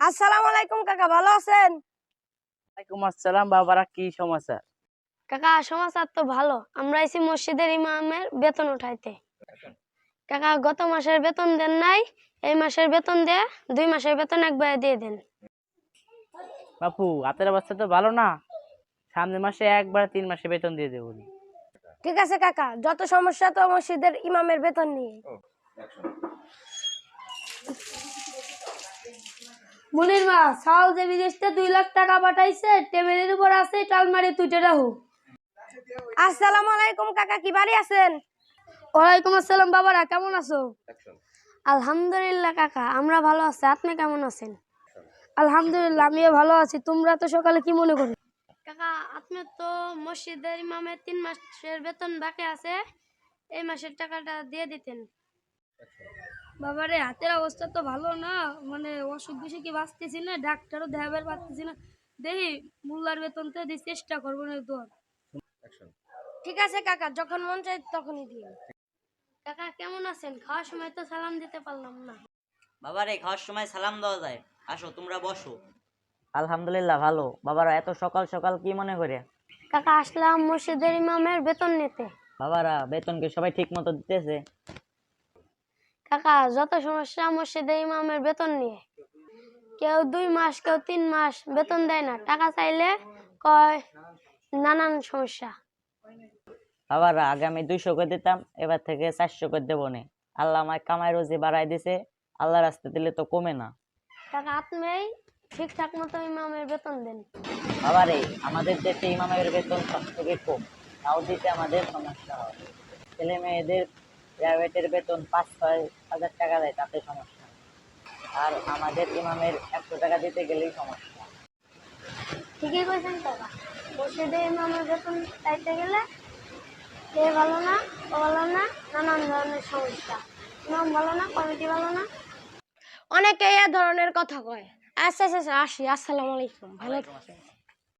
আসসালামু আলাইকুম কাকা ভালো আছেন? ওয়ালাইকুম আসসালাম বাবারা কি সমাচার কাকা সমাচার তো ভালো। আমরা এসি মসজিদের ইমামের বেতন উঠাইতে। কাকা গত মাসের বেতন দেন নাই এই মাসের বেতন দে দুই মাসের বেতন একবারে দিয়ে দেন। বাপু হাতের অবস্থা তো ভালো না। সামনের মাসে একবার তিন মাসে বেতন দিয়ে দেবো ঠিক আছে কাকা যত সমস্যা তো মসজিদের ইমামের বেতন নিয়ে। মনির মা সাল যে বিদেশতে দুই লাখ টাকা পাঠাইছে টেবিলের উপর আছে টালমারি তুইটে রাহু আসসালামু আলাইকুম কাকা কি বাড়ি আছেন? ওয়ালাইকুম আসসালাম বাবারা কেমন আছো? আলহামদুলিল্লাহ কাকা আমরা ভালো আছি আপনি কেমন আছেন? আলহামদুলিল্লাহ আমিও ভালো আছি তোমরা তো সকালে কি মনে করো? কাকা আপনি তো মসজিদের ইমামের তিন মাসের বেতন বাকি আছে এই মাসের টাকাটা দিয়ে দিতেন। বাবারে হাতের অবস্থা তো ভালো না। মানে অসুখ বিসুখ কি বাঁচতেছি না? ডাক্তারও দেখাবার পারতেছি না। দেখি মোল্লার বেতন তো দিই চেষ্টা করব না তো। ঠিক আছে কাকা যখন মন চাই তখনই দিন কাকা কেমন আছেন? খাওয়ার সময় তো সালাম দিতে পারলাম না। বাবারে খাওয়ার সময় সালাম দেওয়া যায়। আসো তোমরা বসো। আলহামদুলিল্লাহ ভালো। বাবারা এত সকাল সকাল কি মনে করে? কাকা আসলাম মসজিদের ইমামের বেতন নিতে। বাবারা বেতন কি সবাই ঠিক মতো দিতেছে? কাকা যত সমস্যা মসজিদের ইমামের বেতন নিয়ে। কেউ দুই মাস কেউ তিন মাস বেতন দেয় না। টাকা চাইলে কয় নানান সমস্যা। আবার আগে আমি দুইশো করে দিতাম এবার থেকে চারশো করে দেবো নে। আল্লাহ আমায় কামাই রোজি বাড়াই দিছে আল্লাহ রাস্তা দিলে তো কমে না। টাকা আপনি ঠিকঠাক মতো ইমামের বেতন দেন। বাবারে আমাদের দেশে ইমামের বেতন সব থেকে কম। তাও দিতে আমাদের সমস্যা হয়। ছেলে মেয়েদের প্রাইভেটের বেতন পাঁচ ছয় হাজার টাকা দেয় তাতে সমস্যা আর আমাদের ইমামের একশো টাকা দিতে গেলেই সমস্যা। ঠিকই কইছেন কাকা মসজিদের ইমামের বেতন চাইতে গেলে কে ভালো না ও ভালো না নানান ধরনের সমস্যা। ইমাম ভালো না কমিটি ভালো না। অনেকে এ ধরনের কথা কয়। আচ্ছা আচ্ছা আচ্ছা, আসি আসসালামু আলাইকুম। ভালো থাকেন